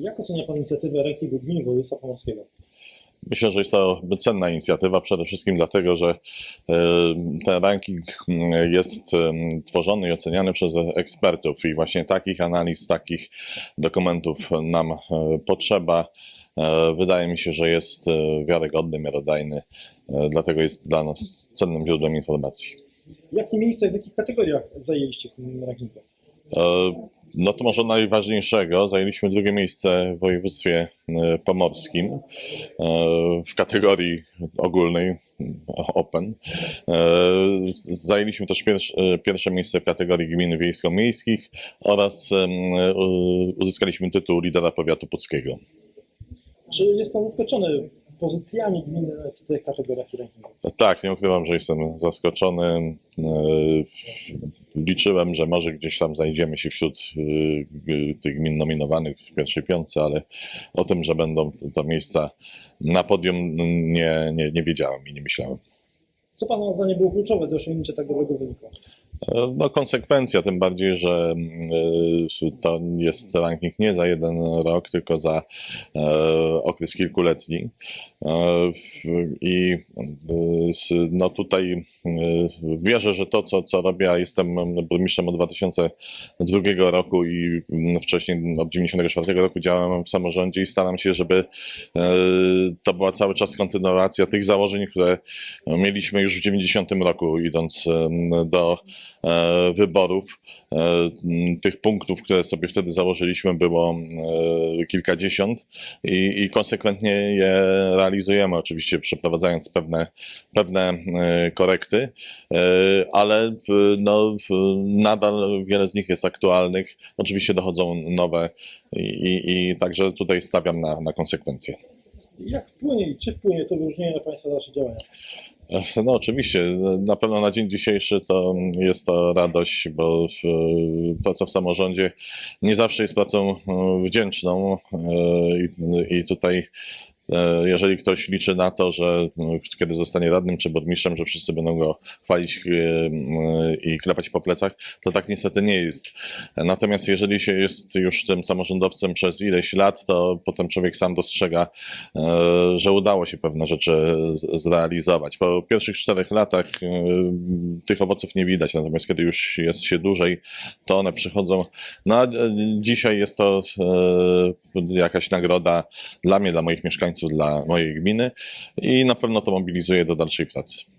Jak ocenia Pan inicjatywę rankingu gmin województwa pomorskiego? Myślę, że jest to cenna inicjatywa, przede wszystkim dlatego, że e, ten ranking mm, jest em, tworzony i oceniany przez ekspertów i właśnie takich analiz, takich dokumentów nam e, potrzeba. E, Wydaje mi się, że jest e, wiarygodny, miarodajny, e, dlatego jest dla nas cennym źródłem informacji. Jakie miejsce w jakich kategoriach zajęliście w tym rankingu? E, No to może najważniejszego. Zajęliśmy drugie miejsce w województwie e, pomorskim e, w kategorii ogólnej Open. E, Zajęliśmy też pierwsze, miejsce w kategorii gmin wiejsko-miejskich oraz uzyskaliśmy tytuł lidera powiatu puckiego. Czy jest Pan zaskoczony pozycjami gminy w tych kategoriach i? Tak, nie ukrywam, że jestem zaskoczony. Liczyłem, że może gdzieś tam znajdziemy się wśród e, tych gmin nominowanych w pierwszej piątce, ale o tym, że będą to miejsca na podium, nie, nie, nie wiedziałem i nie myślałem. Co Pana zdaniem było kluczowe do osiągnięcia tak dobrego wyniku? E, No, konsekwencja, tym bardziej, że e, to jest ranking nie za jeden rok, tylko za e, okres kilkuletni. I no tutaj wierzę, że to, co, co robię, jestem burmistrzem od 2002 roku i mm, wcześniej od 1994 roku działam w samorządzie i staram się, żeby to była cały czas kontynuacja tych założeń, które mieliśmy już w 90 roku, idąc do wyborów. E, Tych punktów, które sobie wtedy założyliśmy, było e, kilkadziesiąt i, i konsekwentnie je realizujemy, oczywiście przeprowadzając pewne, pewne e, korekty, e, ale e, no, nadal wiele z nich jest aktualnych. Oczywiście dochodzą nowe i, i, i także tutaj stawiam na, na konsekwencje. Jak wpłynie i czy wpłynie to wyróżnienie na Państwa dalsze działania? No oczywiście, na pewno na dzień dzisiejszy to jest to radość, bo e, praca w samorządzie nie zawsze jest pracą e, wdzięczną e, i, tutaj e, jeżeli ktoś liczy na to, że e, kiedy zostanie radnym czy burmistrzem, że wszyscy będą go chwalić e, e, i klepać po plecach, to tak niestety nie jest. Natomiast jeżeli się jest już tym samorządowcem przez ileś lat, to potem człowiek sam dostrzega, e, że udało się pewne rzeczy zrealizować. Po pierwszych czterech latach e, tych owoców nie widać, natomiast kiedy już jest się dłużej, to one przychodzą. No e, dzisiaj jest to e, jakaś nagroda dla mnie, dla moich mieszkańców, dla mojej gminy i na pewno to mobilizuje do dalszej pracy.